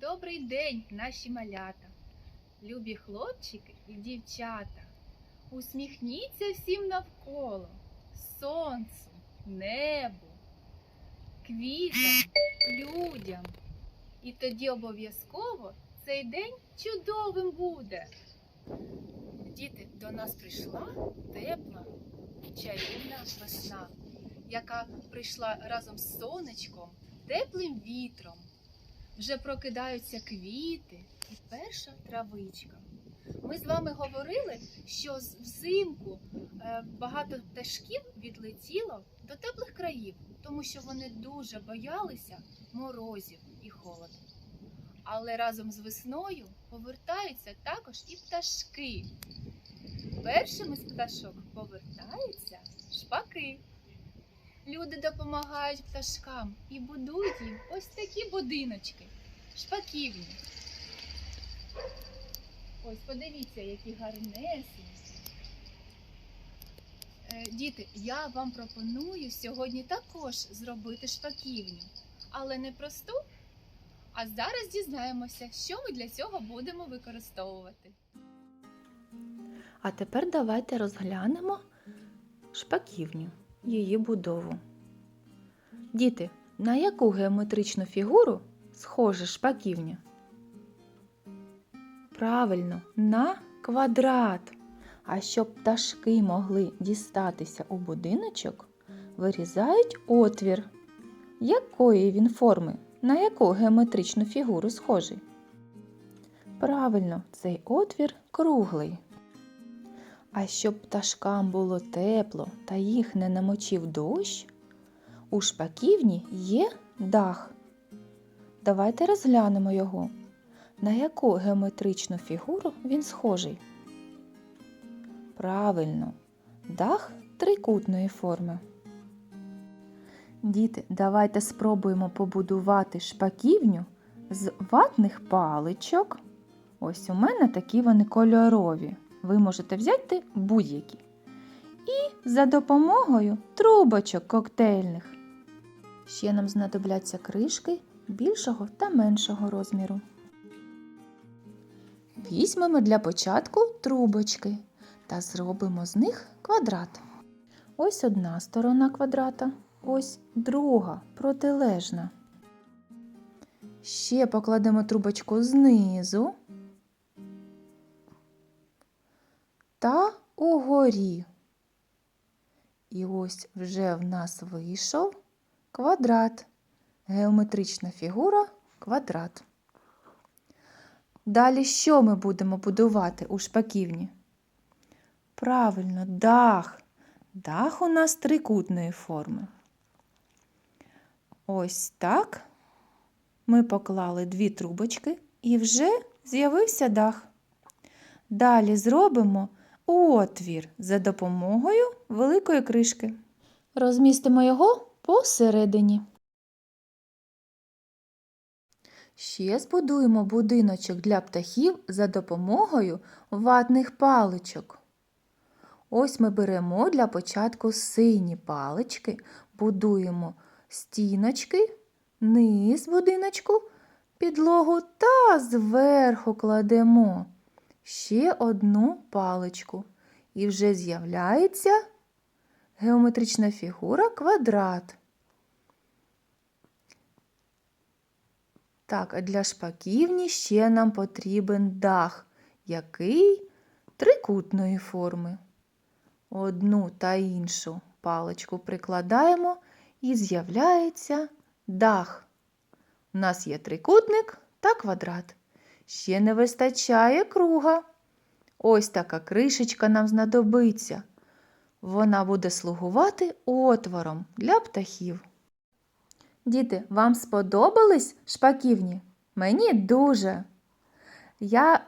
Добрий день, наші малята, любі хлопчики і дівчата. Усміхніться всім навколо, сонцю, небу, квітам, людям. І тоді обов'язково цей день чудовим буде. Діти, до нас прийшла тепла, чарівна весна, яка прийшла разом з сонечком, теплим вітром. Вже прокидаються квіти і перша травичка. Ми з вами говорили, що взимку е, багато пташків відлетіло до теплих країв, тому що вони дуже боялися морозів і холоду. Але разом з весною повертаються також і пташки. Першими з пташок повертаються шпаки. Люди допомагають пташкам і будують їм ось такі будиночки, шпаківні. Ось подивіться, які гарнесенькі. Е, Діти, я вам пропоную сьогодні також зробити шпаківню, але не просту. А зараз дізнаємося, що ми для цього будемо використовувати. А тепер давайте розглянемо шпаківню, її будову. Діти, на яку геометричну фігуру схожа шпаківня? Правильно, на квадрат. А щоб пташки могли дістатися у будиночок, вирізають отвір. Якої він форми? На яку геометричну фігуру схожий? Правильно, цей отвір круглий. А щоб пташкам було тепло та їх не намочив дощ, у шпаківні є дах. Давайте розглянемо його. На яку геометричну фігуру він схожий? Правильно, дах трикутної форми. Діти, давайте спробуємо побудувати шпаківню з ватних паличок. Ось у мене такі вони кольорові ви можете взяти будь-які. І за допомогою трубочок коктейльних. Ще нам знадобляться кришки більшого та меншого розміру. Візьмемо для початку трубочки та зробимо з них квадрат. Ось одна сторона квадрата, ось друга протилежна. Ще покладемо трубочку знизу угорі. І ось вже в нас вийшов квадрат. Геометрична фігура квадрат. Далі що ми будемо будувати у шпаківні? Правильно, дах. Дах у нас трикутної форми. Ось так ми поклали дві трубочки і вже з'явився дах. Далі зробимо отвір за допомогою великої кришки. Розмістимо його посередині. Ще збудуємо будиночок для птахів за допомогою ватних паличок. Ось ми беремо для початку сині палички, будуємо стіночки, низ будиночку, підлогу та зверху кладемо ще одну паличку. І вже з'являється геометрична фігура квадрат. Так, а для шпаківні ще нам потрібен дах, який трикутної форми. Одну та іншу паличку прикладаємо і з'являється дах. У нас є трикутник та квадрат. Ще не вистачає круга. Ось така кришечка нам знадобиться. Вона буде слугувати отвором для птахів. Діти, вам сподобались шпаківні? Мені дуже. Я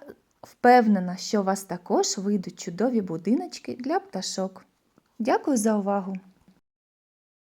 впевнена, що у вас також вийдуть чудові будиночки для пташок. Дякую за увагу!